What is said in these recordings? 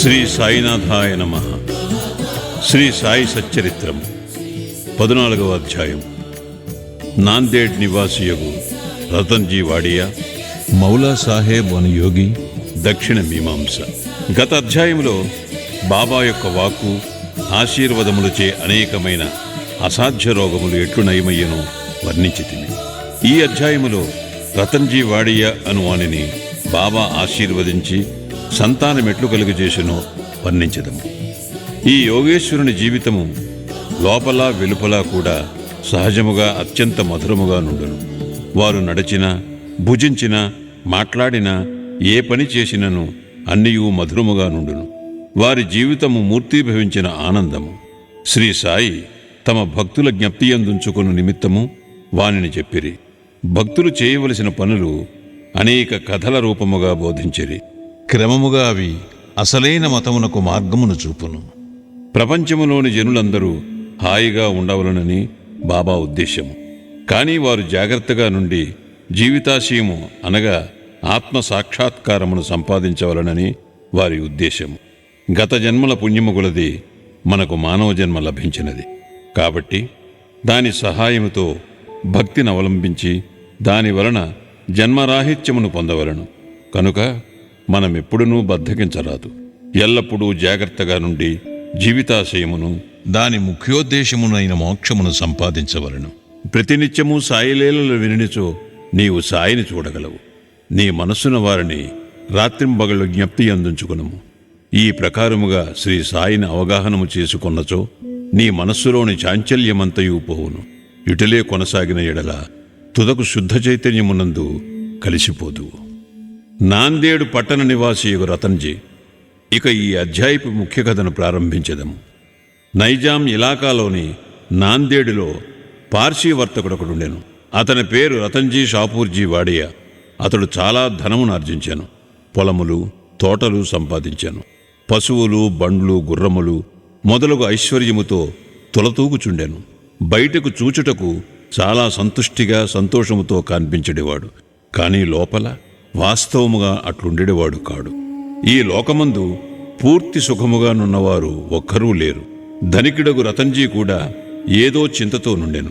శ్రీ సాయినాథాయ నమ. శ్రీ సాయి సచ్చరిత్రం పద్నాలుగవ అధ్యాయం. నాందేడ్ నివాసియగు రతన్జీ వాడియా మౌలా సాహెబ్ అను యోగి దక్షిణ మీమాంస. గత అధ్యాయంలో బాబా యొక్క వాక్కు ఆశీర్వదములచే అనేకమైన అసాధ్య రోగములు ఎట్లు నయమయ్యనో వర్ణించితిమి. ఈ అధ్యాయములో రతన్జీ వాడియా అను వాణిని బాబా ఆశీర్వదించి సంతానం కలుగు కలుగజేసినో వర్ణించదము. ఈ యోగేశ్వరుని జీవితము లోపల వెలుపల కూడా సహజముగా అత్యంత మధురముగా నుండును. వారు నడిచిన భుజించిన మాట్లాడిన ఏ పని చేసినను అన్నియు మధురముగా నుండును. వారి జీవితము మూర్తీభవించిన ఆనందము. శ్రీ సాయి తమ భక్తుల జ్ఞప్తి అందుంచుకున్న నిమిత్తము వానిని చెప్పిరి. భక్తులు చేయవలసిన పనులు అనేక కథల రూపముగా బోధించిరి. క్రమముగా అవి అసలైన మతమునకు మార్గమును చూపును. ప్రపంచములోని జనులందరూ హాయిగా ఉండవలనని బాబా ఉద్దేశము. కానీ వారు జాగ్రత్తగా నుండి జీవితాశయము అనగా ఆత్మ సాక్షాత్కారమును సంపాదించవలనని వారి ఉద్దేశము. గత జన్మల పుణ్యము కొలది మనకు మానవ జన్మ లభించినది. కాబట్టి దాని సహాయముతో భక్తిని అవలంబించి దాని వలన జన్మరాహిత్యమును పొందవలను. కనుక మనమెప్పుడునూ బద్ధకించరాదు ఎల్లప్పుడూ జాగ్రత్తగా నుండి జీవితాశయమును దాని ముఖ్యోద్దేశమునైన మోక్షమును సంపాదించవలను. ప్రతినిత్యము సాయిలీలలు వినిచో నీవు సాయిని చూడగలవు. నీ మనస్సున వారిని రాత్రింబగళ్ళు జ్ఞప్తి అందించుకునము. ఈ ప్రకారముగా శ్రీ సాయిని అవగాహనము చేసుకున్నచో నీ మనస్సులోని చాంచల్యమంతయు పోవును. ఇటులే కొనసాగిన ఎడల తుదకు శుద్ధ చైతన్యమునందు కలిసిపోదువు. నాందేడు పట్టణ నివాసియగు రతన్జీ ఇక ఈ అధ్యాయపు ముఖ్య కథను ప్రారంభించదము. నైజాం ఇలాకాలోని నాందేడులో పార్సీ వర్తకుడొకడుండెను. అతని పేరు రతన్జీ షాపూర్జీ వాడియా. అతడు చాలా ధనమును ఆర్జించాను. పొలములు తోటలు సంపాదించాను. పశువులు బండ్లు గుర్రములు మొదలగు ఐశ్వర్యముతో తులతూగుచుండెను. బయటకు చూచుటకు చాలా సంతుష్టిగా సంతోషముతో కనిపించడేవాడు. కానీ లోపల వాస్తవముగా అట్లుండేవాడు కాడు. ఈ లోకమందు పూర్తి సుఖముగానున్నవారు ఒక్కరూ లేరు. ధనికుడగు రతన్జీ కూడా ఏదో చింతతో నుండెను.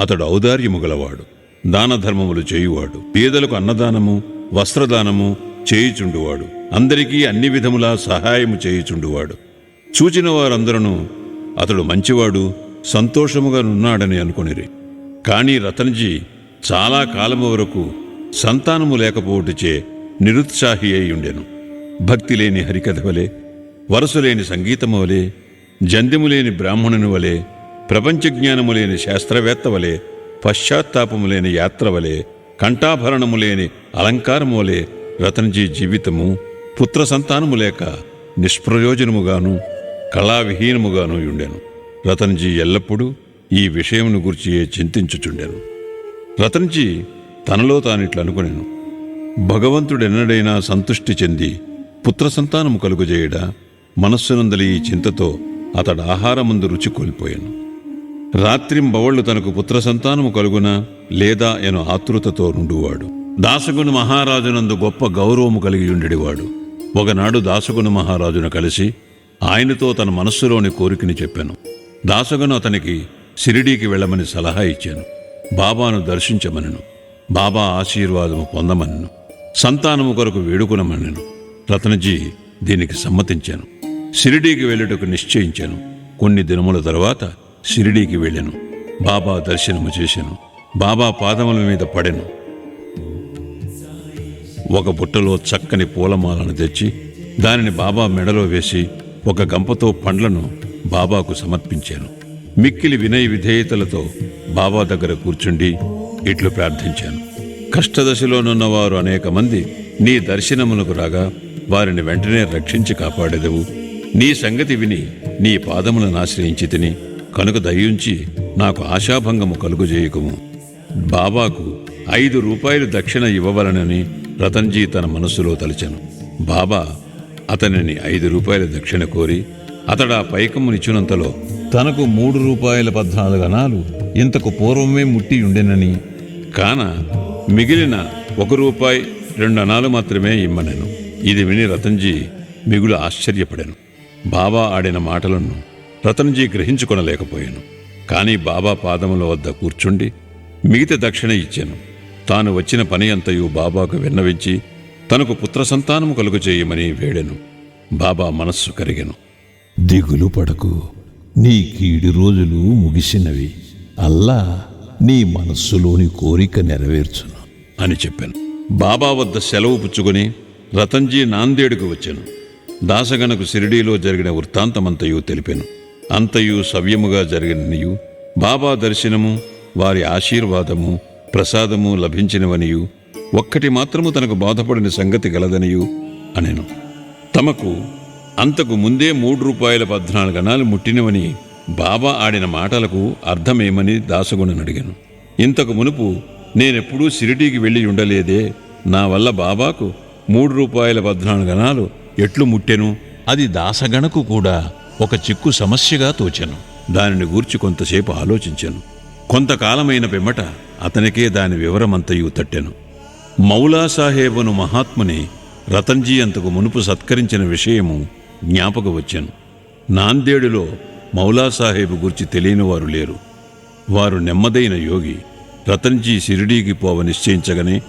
అతడు ఔదార్యము గలవాడు. దాన ధర్మములు చేయువాడు. పేదలకు అన్నదానము వస్త్రదానము చేయుచుండువాడు. అందరికీ అన్ని విధములా సహాయము చేయుచుండువాడు. చూచిన వారందరూ అతడు మంచివాడు సంతోషముగా నున్నాడని అనుకొనిరి. కానీ రతన్జీ చాలా కాలము వరకు సంతానము లేకపోవటచే నిరుత్సాహి అయి ఉండెను. భక్తి లేని హరికథ వలె వరసలేని సంగీతము వలె జంధ్యము లేని బ్రాహ్మణుని వలె ప్రపంచ జ్ఞానము లేని శాస్త్రవేత్త వలె పశ్చాత్తాపము లేని యాత్ర వలె కంఠాభరణము లేని అలంకారము వలె రతన్జీ జీవితము పుత్ర సంతానము లేక నిష్ప్రయోజనముగాను కళావిహీనముగాను ఉండెను. రతన్జీ ఎల్లప్పుడూ ఈ విషయమును గుర్చియే చింతించుచుండెను. రతన్జీ తనలో తానిట్లు అనుకునేను భగవంతుడెన్నడైనా సంతుష్టి చెంది పుత్ర సంతానము కలుగుజేయడా మనస్సునందలి ఈ చింతతో అతడు ఆహారముందు రుచి కోల్పోయాను. రాత్రింబవళ్ళు తనకు పుత్ర సంతానము కలుగునా లేదా ఎను ఆతృతతో నుండువాడు. దాసగుని మహారాజునందు గొప్ప గౌరవము కలిగి ఉండేవాడు ఒకనాడు దాసగుని మహారాజును కలిసి ఆయనతో తన మనస్సులోని కోరికని చెప్పాను. దాసగును అతనికి షిరిడీకి వెళ్ళమని సలహా ఇచ్చాను. బాబాను దర్శించమనను. బాబా ఆశీర్వాదము పొందమన్ను సంతానము కొరకు వేడుకునమన్నను. రతనజీ దీనికి సమ్మతించాను. షిరిడీకి వెళ్ళుటకు నిశ్చయించాను. కొన్ని దినముల తర్వాత షిరిడీకి వెళ్ళాను. బాబా దర్శనము చేశాను. బాబా పాదముల మీద పడెను. ఒక బుట్టలో చక్కని పూలమాలను తెచ్చి దానిని బాబా మెడలో వేసి ఒక గంపతో పండ్లను బాబాకు సమర్పించాను. మిక్కిలి వినయ విధేయతలతో బాబా దగ్గర కూర్చుండి ఇట్లు ప్రార్థించాను. కష్టదశలోనున్న వారు అనేక మంది నీ దర్శనమునకు రాగా వారిని వెంటనే రక్షించి కాపాడేదవు. నీ సంగతి విని నీ పాదములను ఆశ్రయించి తిని కనుక దయించి నాకు ఆశాభంగము కలుగుజేయకుము. బాబాకు ఐదు రూపాయలు దక్షిణ ఇవ్వవలనని రతన్జీ తన మనస్సులో తలిచాను. బాబా అతనిని ఐదు రూపాయల దక్షిణ కోరి అతడు ఆ పైకమునిచ్చినంతలో తనకు మూడు రూపాయల పద్నాలుగు అనాలు ఇంతకు పూర్వమే ముట్టి ఉండెనని కాన మిగిలిన ఒక రూపాయి రెండు అనాలు మాత్రమే ఇమ్మనెను. ఇది విని రతన్జీ మిగులు ఆశ్చర్యపడాను. బాబా ఆడిన మాటలను రతన్జీ గ్రహించుకొనలేకపోయాను. కానీ బాబా పాదముల వద్ద కూర్చుండి మిగతా దక్షిణ ఇచ్చాను. తాను వచ్చిన పని అంతయు బాబాకు విన్నవించి తనకు పుత్ర సంతానము కలుగు చేయమని వేడెను. బాబా మనస్సు కరిగెను. దిగులు పడకు. నీ కీడు రోజులు ముగిసినవి. అల్లా నీ మనస్సులోని కోరిక నెరవేర్చును అని చెప్పాను. బాబా వద్ద సెలవు పుచ్చుకొని రతన్జీ నాందేడుకు వచ్చాను. దాసగనకు సిరిడీలో జరిగిన వృత్తాంతమంతయు తెలిపాను. అంతయు సవ్యముగా జరిగిననియు బాబా దర్శనము వారి ఆశీర్వాదము ప్రసాదము లభించినవనియు ఒక్కటి మాత్రము తనకు బాధపడిన సంగతి గలదనియు అనెను. తమకు అంతకు ముందే మూడు రూపాయల పద్నాలుగు అణాలు ముట్టినవని బాబా ఆడిన మాటలకు అర్థమేమని దాసగుణను అడిగాను. ఇంతకు మునుపు నేనెప్పుడూ సిరిడీకి వెళ్ళి ఉండలేదే. నా వల్ల బాబాకు మూడు రూపాయల పద్నాలుగు అణాలు ఎట్లు ముట్టెను? అది దాసగణకు కూడా ఒక చిక్కు సమస్యగా తోచెను. దానిని గూర్చి కొంతసేపు ఆలోచించాను. కొంతకాలమైన పిమ్మట అతనికే దాని వివరమంతయు తట్టెను. మౌలా సాహేబును మహాత్ముని రతన్జీ అంతకు మునుపు సత్కరించిన విషయము జ్ఞాపక వచ్చాను నాందేడులో మౌలాసాహేబు గురించి తెలియని వారు లేరు. వారు నెమ్మదైన యోగి రతన్జీ షిరిడీకి పోవ నిశ్చయించగానే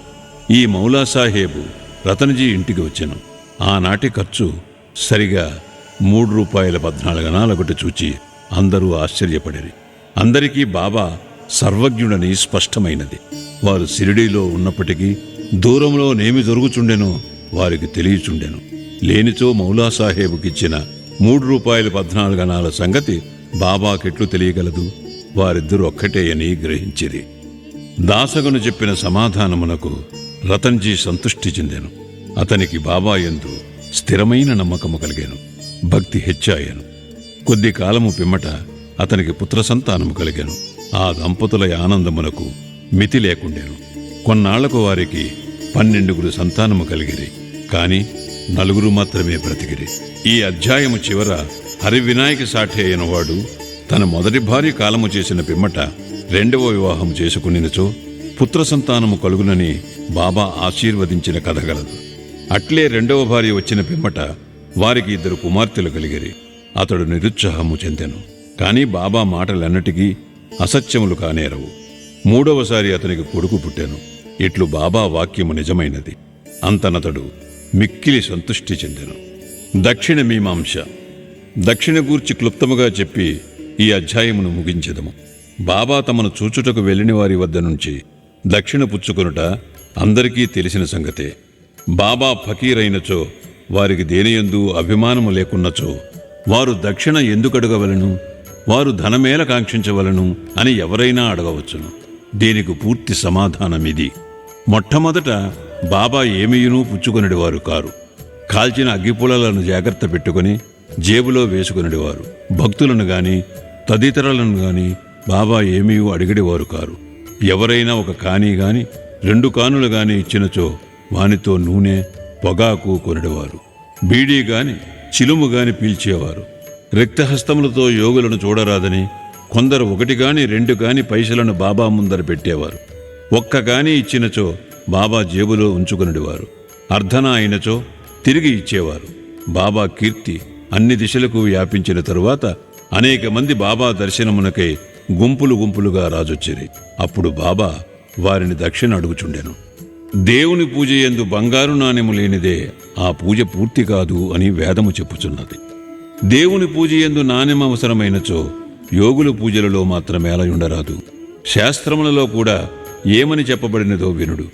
ఈ మౌలాసాహేబు రతన్జీ ఇంటికి వచ్చాను. ఆనాటి ఖర్చు సరిగా మూడు రూపాయల పద్నాలుగు అనాలొకటి చూచి అందరూ ఆశ్చర్యపడిరి. అందరికీ బాబా సర్వజ్ఞుడని స్పష్టమైనది. వారు షిరిడీలో ఉన్నప్పటికీ దూరంలో నేమి జరుగుచుండెనో వారికి తెలియచుండెను. లేనిచో మౌలాసాహేబుకిచ్చిన మూడు రూపాయలు పద్నాలుగు అనాల సంగతి బాబాకెట్లు తెలియగలదు. వారిద్దరూ ఒక్కటే అని గ్రహించిరి. దాసగును చెప్పిన సమాధానమునకు రతన్జీ సంతృష్టి చెందాను. అతనికి బాబా ఎందు స్థిరమైన నమ్మకము కలిగాను. భక్తి హెచ్చాయను. కొద్ది కాలము పిమ్మట అతనికి పుత్ర సంతానము కలిగాను. ఆ దంపతుల ఆనందమునకు మితి లేకుండాను. కొన్నాళ్ళకు వారికి పన్నెండుగురు సంతానము కలిగిరి. కాని నలుగురు మాత్రమే బ్రతికిరి. ఈ అధ్యాయము చివర హరివినాయక సాఠి అయిన వాడు తన మొదటి భార్య కాలము చేసిన పిమ్మట రెండవ వివాహం చేసుకునినచో పుత్ర సంతానము కలుగునని బాబా ఆశీర్వదించిన కథ గలదు. అట్లే రెండవ భార్య వచ్చిన పిమ్మట వారికి ఇద్దరు కుమార్తెలు కలిగిరి. అతడు నిరుత్సాహము చెందెను. కాని బాబా మాటలన్నిటికీ అసత్యములు కానేరవు. మూడవసారి అతనికి కొడుకు పుట్టాను. ఇట్లు బాబా వాక్యము నిజమైనది. అంతనతడు మిక్కిలి సంతుష్టి చెందాను. దక్షిణ మీమాంస. దక్షిణ గూర్చి క్లుప్తముగా చెప్పి ఈ అధ్యాయమును ముగించదము. బాబా తమను చూచుటకు వెళ్ళిన వారి వద్ద నుంచి దక్షిణ పుచ్చుకొనుట అందరికీ తెలిసిన సంగతే. బాబా ఫకీరైనచో వారికి దేనియందు అభిమానము లేకున్నచో వారు దక్షిణ ఎందుకడగవలను వారు ధనమేల కాంక్షించవలను అని ఎవరైనా అడగవచ్చును. దీనికి పూర్తి సమాధానమిది. మొట్టమొదట బాబా ఏమీయును పుచ్చుకొనిడివారు కారు. కాల్చిన అగ్గిపులలను జాగ్రత్త పెట్టుకుని జేబులో వేసుకునేవారు భక్తులను గాని తదితరులను గాని బాబా ఏమీ అడిగడివారు కారు. ఎవరైనా ఒక కాని గాని రెండు కానులు గాని ఇచ్చినచో వానితో నూనె పొగాకు కొనిడేవారు. బీడీ గాని చిలుము గాని పీల్చేవారు. రిక్తహస్తములతో యోగులను చూడరాదని కొందరు ఒకటి గాని రెండు గాని పైసలను బాబా ముందర పెట్టేవారు. ఒక్క కానీ ఇచ్చినచో బాబా జేబులో ఉంచుకునేవారు అర్ధన అయినచో తిరిగి ఇచ్చేవారు. బాబా కీర్తి అన్ని దిశలకు వ్యాపించిన తరువాత అనేక మంది బాబా దర్శనమునకై గుంపులు గుంపులుగా రాజొచ్చిరి. అప్పుడు బాబా వారిని దక్షిణ అడుగుచుండెను. దేవుని పూజ ఎందు బంగారు నాణెము లేనిదే ఆ పూజ పూర్తి కాదు అని వేదము చెప్పుచున్నది. దేవుని పూజ ఎందు నాణ్యం అవసరమైనచో యోగుల పూజలలో మాత్రమే అలా ఉండరాదు శాస్త్రములలో కూడా ఏమని చెప్పబడినదో వినుడు.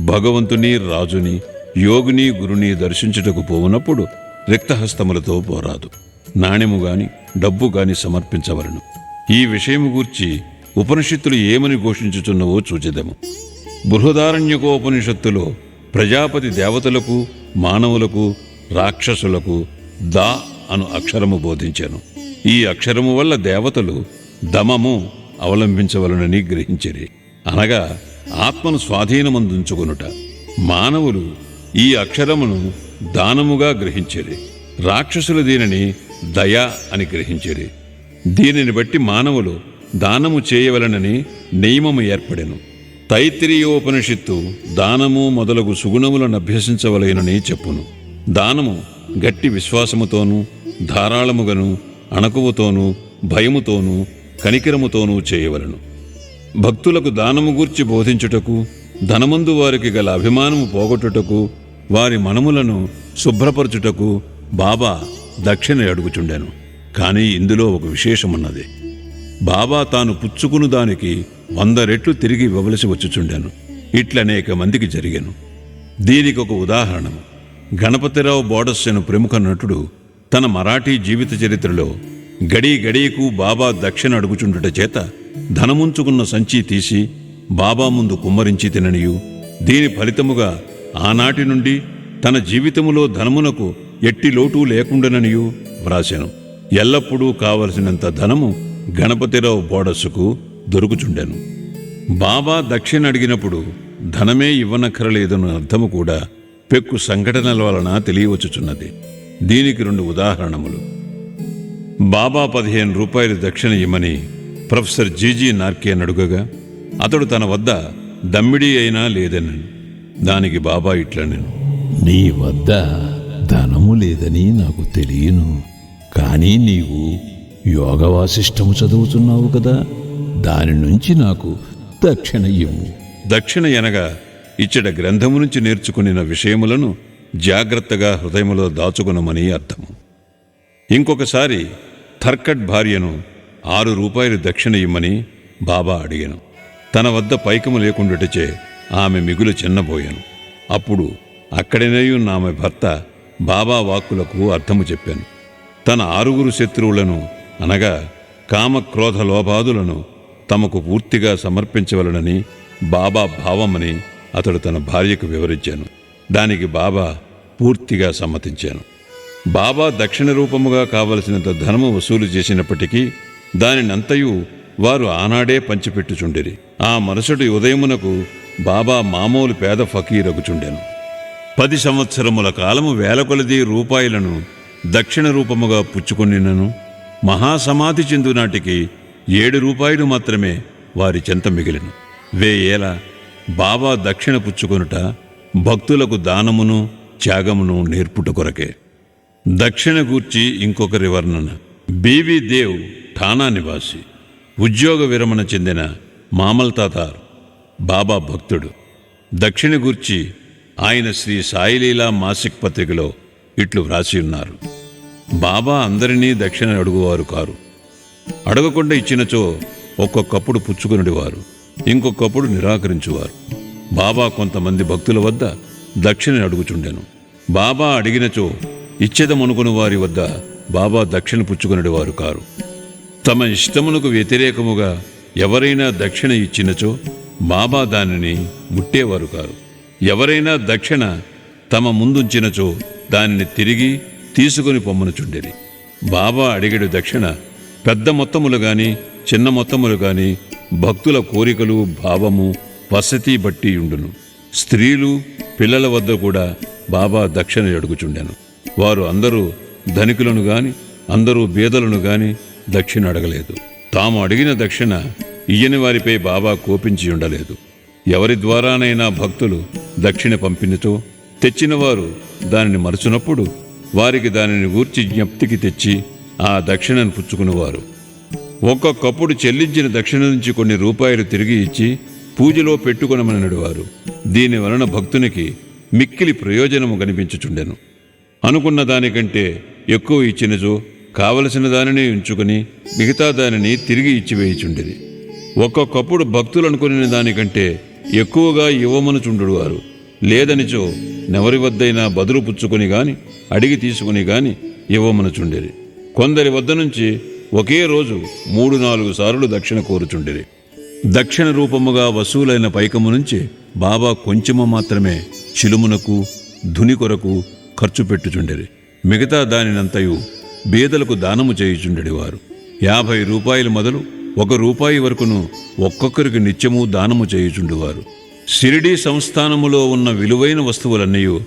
భగవంతుని రాజుని యోగిని గురుని దర్శించుటకు పోవునప్పుడు రిక్తహస్తములతో పోరాదు. నాణ్యము గాని డబ్బు గాని సమర్పించవలను. ఈ విషయము గూర్చి ఉపనిషత్తులు ఏమని ఘోషించుచున్నవో చూచెదము. బృహదారణ్యకోపనిషత్తులో ప్రజాపతి దేవతలకు మానవులకు రాక్షసులకు దా అను అక్షరము బోధించాను. ఈ అక్షరము వల్ల దేవతలు దమము అవలంబించవలనని గ్రహించిరి. అనగా ఆత్మను స్వాధీనమందించుకొనుట. మానవులు ఈ అక్షరమును దానముగా గ్రహించిరి. రాక్షసులు దీనిని దయ అని గ్రహించిరి. దీనిని బట్టి మానవులు దానము చేయవలనని నియమము ఏర్పడెను. తైత్రీయోపనిషత్తు దానము మొదలగు సుగుణములను అభ్యసించవలెనని చెప్పును. దానము గట్టి విశ్వాసముతోనూ ధారాళముగను అణకువతోనూ భయముతోనూ కనికరముతోనూ చేయవలను. భక్తులకు దానము గూర్చి బోధించుటకు ధనమందు వారికి గల అభిమానము పోగొట్టుటకు వారి మనములను శుభ్రపరచుటకు బాబా దక్షిణ అడుగుచుండెను. కానీ ఇందులో ఒక విశేషమున్నది. బాబా తాను పుచ్చుకును దానికి వంద రెట్లు తిరిగి ఇవ్వవలసి వచ్చుచుండెను. ఇట్లనేక మందికి జరిగాను. దీనికి ఒక ఉదాహరణము. గణపతిరావు బోడస్యను ప్రముఖ నటుడు తన మరాఠీ జీవిత చరిత్రలో గడీ గడీకు బాబా దక్షిణ అడుగుచుండుట చేత ధనముంచుకున్న సంచి తీసి బాబా ముందు కుమ్మరించి తిననియు. దీని ఫలితముగా ఆనాటి నుండి తన జీవితములో ధనమునకు ఎట్టి లోటు లేకుండాననియు వ్రాశాను ఎల్లప్పుడూ కావలసినంత ధనము గణపతిరావు బోడస్సుకు దొరుకుచుండెను. బాబా దక్షిణ అడిగినప్పుడు ధనమే ఇవ్వనక్కరలేదన్న అర్థము కూడా పెక్కు సంఘటనల వలన తెలియవచ్చుచున్నది. దీనికి రెండు ఉదాహరణములు. బాబా పదిహేను రూపాయలు దక్షిణ ఇమ్మని ప్రొఫెసర్ జీజీ నార్కే అడుగగా అతడు తన వద్ద దమ్మిడి అయినా లేదనను దానికి బాబా ఇట్లనెను నీ వద్ద ధనము లేదని నాకు తెలియను. కానీ నీవు యోగ వాసిష్టము చదువుతున్నావు కదా. దాని నుంచి నాకు దక్షిణ ఇవ్వు. దక్షిణ ఎనగా ఇచ్చట గ్రంథము నుంచి నేర్చుకునిన విషయములను జాగ్రత్తగా హృదయములో దాచుకునమని అర్థము. ఇంకొకసారి థర్కట్ భార్యను ఆరు రూపాయలు దక్షిణ ఇమ్మని బాబా అడిగాను. తన వద్ద పైకము లేకుండాటచే ఆమె మిగులు చిన్నబోయాను. అప్పుడు అక్కడనే ఉన్న ఆమె భర్త బాబా వాక్కులకు అర్థము చెప్పాను. తన ఆరుగురు శత్రువులను అనగా కామ లోపాదులను తమకు పూర్తిగా సమర్పించవలనని బాబా భావమని అతడు తన భార్యకు వివరించాను. దానికి బాబా పూర్తిగా సమ్మతించాను. బాబా దక్షిణ రూపముగా కావలసినంత ధనము వసూలు చేసినప్పటికీ దానినంతయు వారు ఆనాడే పంచిపెట్టుచుండిరి. ఆ మరుసటి ఉదయమునకు బాబా మామూలు పేద ఫకీరగుచుండెను. పది సంవత్సరముల కాలము వేల కొలది రూపాయలను దక్షిణ రూపముగా పుచ్చుకొనినను. మహాసమాధి చెందు నాటికి ఏడు రూపాయలు మాత్రమే వారి చెంత మిగిలిను. వేయేల బాబా దక్షిణ పుచ్చుకొనుట భక్తులకు దానమును త్యాగమును నేర్పుట కొరకే. దక్షిణ గూర్చి ఇంకొకరి వర్ణన. బీవీ దేవ్ ఠానా నివాసి ఉద్యోగ విరమణ చెందిన మామల్ తాతార్ బాబా భక్తుడు. దక్షిణ గూర్చి ఆయన శ్రీ సాయిలీలా మాసిక్ పత్రికలో ఇట్లు వ్రాసి ఉన్నారు. బాబా అందరినీ దక్షిణ అడుగువారు కారు. అడగకుండా ఇచ్చినచో ఒక్కొక్కప్పుడు పుచ్చుకునివారు ఇంకొకప్పుడు నిరాకరించువారు. బాబా కొంతమంది భక్తుల వద్ద దక్షిణ అడుగుచుండెను. బాబా అడిగినచో ఇచ్చేదమనుకుని వారి వద్ద బాబా దక్షిణ పుచ్చుకునేవారు కారు. తమ ఇష్టమునకు వ్యతిరేకముగా ఎవరైనా దక్షిణ ఇచ్చినచో బాబా దానిని ముట్టేవారు కారు. ఎవరైనా దక్షిణ తమ ముందుంచినచో దానిని తిరిగి తీసుకుని పొమ్మనుచుండేది బాబా అడిగడు దక్షిణ పెద్ద మొత్తములు గాని చిన్న మొత్తములు గాని భక్తుల కోరికలు భావము వసతి బట్టి ఉండును. స్త్రీలు పిల్లల వద్ద కూడా బాబా దక్షిణ అడుగుచుండెను వారు అందరూ ధనికులను గాని అందరూ బీదలను గాని దక్షిణ అడగలేదు. తాము అడిగిన దక్షిణ ఇయ్యని వారిపై బాబా కోపించి ఉండలేదు. ఎవరి ద్వారానైనా భక్తులు దక్షిణ పంపిణీతో తెచ్చినవారు దానిని మరచునప్పుడు వారికి దానిని గూర్చి జ్ఞప్తికి తెచ్చి ఆ దక్షిణను పుచ్చుకునేవారు. ఒక్కొక్కప్పుడు చెల్లించిన దక్షిణ నుంచి కొన్ని రూపాయలు తిరిగి ఇచ్చి పూజలో పెట్టుకొనమని నడివారు. దీని వలన భక్తునికి మిక్కిలి ప్రయోజనము కనిపించుచుండెను. అనుకున్న దానికంటే ఎక్కువ ఇచ్చినచో కావలసిన దానిని ఉంచుకుని మిగతా దానిని తిరిగి ఇచ్చివేయుచుండేది ఒక్కొక్కప్పుడు భక్తులు అనుకునే దానికంటే ఎక్కువగా ఇవ్వమనుచుండు వారు. లేదనిచో నెవరి వద్దైనా బదులు పుచ్చుకొని గాని అడిగి తీసుకుని గాని ఇవ్వమనుచుండేది కొందరి వద్ద నుంచి ఒకే రోజు మూడు నాలుగు సార్లు దక్షిణ కోరుచుండేది దక్షిణ రూపముగా వసూలైన పైకము నుంచి బాబా కొంచెము మాత్రమే చిలుమునకు ధుని కొరకు ఖర్చు పెట్టుచుండేది మిగతా దానినంతయు బీదలకు దానము చేయుచుండెడివారు. యాభై రూపాయలు మొదలు ఒక రూపాయి వరకును ఒక్కొక్కరికి నిత్యము దానము చేయుచుండేవారు. షిరిడీ సంస్థానములో ఉన్న విలువైన వస్తువులన్నీ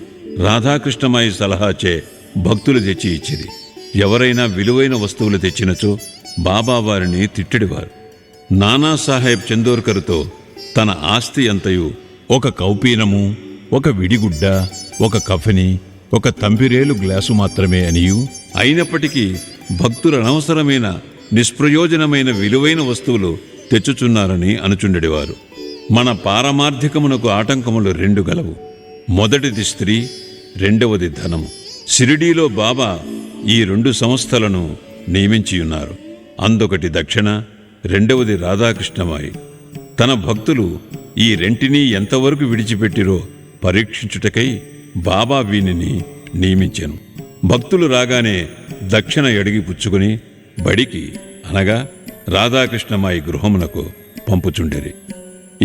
రాధాకృష్ణమాయి సలహాచే భక్తులు తెచ్చి ఇచ్చిరి ఎవరైనా విలువైన వస్తువులు తెచ్చినచో బాబా వారిని తిట్టడివారు. నానాసాహెబ్ చందోర్కర్తో తన ఆస్తి అంతయు ఒక కౌపీనము ఒక విడిగుడ్డ ఒక కఫని ఒక తంబిరేలు గ్లాసు మాత్రమే అనియు. అయినప్పటికీ భక్తులు అనవసరమైన నిష్ప్రయోజనమైన విలువైన వస్తువులు తెచ్చుచున్నారని అనుచుండెడివారు. మన పారమార్థికమునకు ఆటంకములు రెండు గలవు. మొదటిది స్త్రీ రెండవది ధనము. షిరిడీలో బాబా ఈ రెండు సంస్థలను నియమించియున్నారు. అందొకటి దక్షిణ రెండవది రాధాకృష్ణమాయి. తన భక్తులు ఈ రెంటినీ ఎంతవరకు విడిచిపెట్టిరో పరీక్షించుటకై బాబా వీనిని నియమించాను. భక్తులు రాగానే దక్షిణ ఎడిగి పుచ్చుకుని బడికి అనగా రాధాకృష్ణమాయి గృహమునకు పంపుచుండేరి.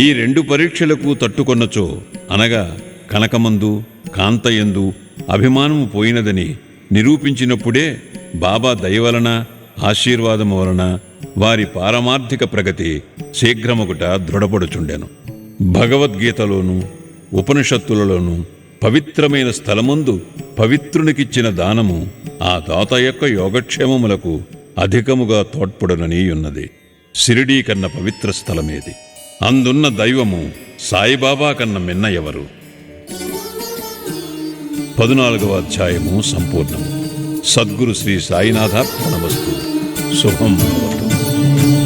ఈ రెండు పరీక్షలకు తట్టుకొన్నచో అనగా కనకమందు కాంతయందు అభిమానము పోయినదని నిరూపించినప్పుడే బాబా దయవలన ఆశీర్వాదము వలన వారి పారమార్థిక ప్రగతి శీఘ్రమొకట దృఢపడుచుండెను. భగవద్గీతలోను ఉపనిషత్తులలోనూ పవిత్రమైన స్థలమందు పవిత్రునికిచ్చిన దానము ఆ దాత యొక్క యోగక్షేమములకు అధికముగా తోడ్పడునని ఉన్నది సిరిడీ కన్న పవిత్ర స్థలమేది. అందున్న దైవము సాయిబాబా కన్న మిన్న ఎవరు? పదునాలుగవ అధ్యాయము సంపూర్ణము. సద్గురు శ్రీ సాయినాథార్పణమస్తు శుభం భవతు.